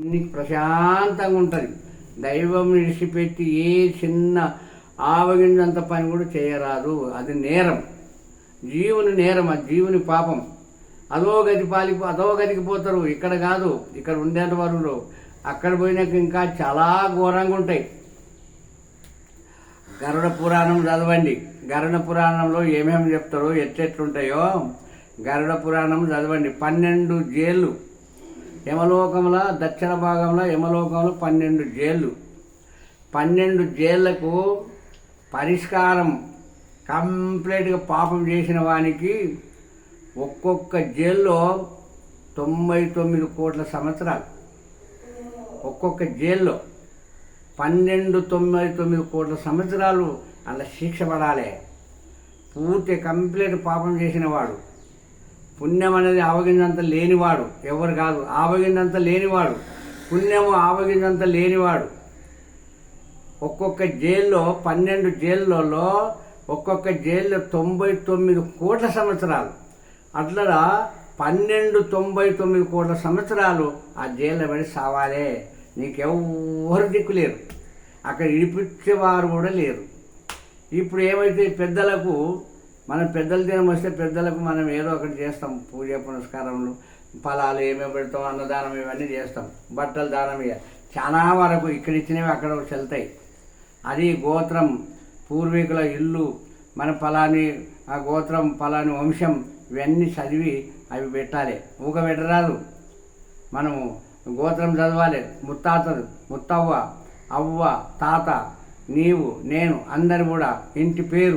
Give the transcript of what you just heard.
నీకు ప్రశాంతంగా ఉంటుంది. దైవం విడిచిపెట్టి ఏ చిన్న ఆవగింజంత పని కూడా చేయరాదు. అది నేరం. జీవుని నేరం అది జీవుని పాపం. అదో గది పాలి అదో గదికి పోతారు. ఇక్కడ కాదు ఇక్కడ ఉండేంత వరకు అక్కడ పోయినాక ఇంకా చాలా ఘోరంగా ఉంటాయి. గరుడ పురాణం చదవండి. గరుడ పురాణంలో ఏమేమి చెప్తారో ఎట్లెట్లుంటాయో గరుడ పురాణం చదవండి. పన్నెండు జైళ్ళు. యమలోకంలో దక్షిణ భాగంలో యమలోకంలో పన్నెండు జైళ్ళు పన్నెండు జైళ్ళకు పరిష్కారం కంప్లీట్గా పాపం చేసిన వానికి ఒక్కొక్క జైల్లో తొంభై తొమ్మిది కోట్ల సంవత్సరాలు. ఒక్కొక్క జైల్లో పన్నెండు తొంభై తొమ్మిది కోట్ల సంవత్సరాలు అలా శిక్ష పడాలి. పూర్తి కంప్లీట్ పాపం చేసిన వాడు. పుణ్యం అనేది ఆవగిందంత లేనివాడు ఎవరు కాదు ఆవగిందంత లేనివాడు పుణ్యము ఆవగిందంత లేనివాడు. ఒక్కొక్క జైల్లో పన్నెండు జైళ్ళలో ఒక్కొక్క జైల్లో తొంభై తొమ్మిది కోట్ల సంవత్సరాలు. అట్లా పన్నెండు తొంభై తొమ్మిది కోట్ల సంవత్సరాలు ఆ జైల్లో పడి సావాలే. నీకెవ్వరు దిక్కు లేరు. అక్కడ ఇడిపించేవారు కూడా లేరు. ఇప్పుడు ఏమైతే పెద్దలకు మనం పెద్దల దినం వస్తే పెద్దలకు మనం ఏదో ఒకటి చేస్తాం. పూజ పునస్కారములు ఫలాలు ఏమేమి పెడతాం అన్నదానం ఇవన్నీ చేస్తాం. బట్టలు దానం ఇక చాలా వరకు ఇక్కడ ఇచ్చినవి అక్కడ చెల్తాయి అది గోత్రం పూర్వీకుల ఇల్లు మన ఫలాని ఆ గోత్రం ఫలాని వంశం ఇవన్నీ చదివి అవి పెట్టాలి. ఊక పెట్టరాదు. మనము గోత్రం చదవాలి. ముత్తాతలు ముత్తవ్వ అవ్వ తాత నీవు నేను అందరు కూడా ఇంటి పేరు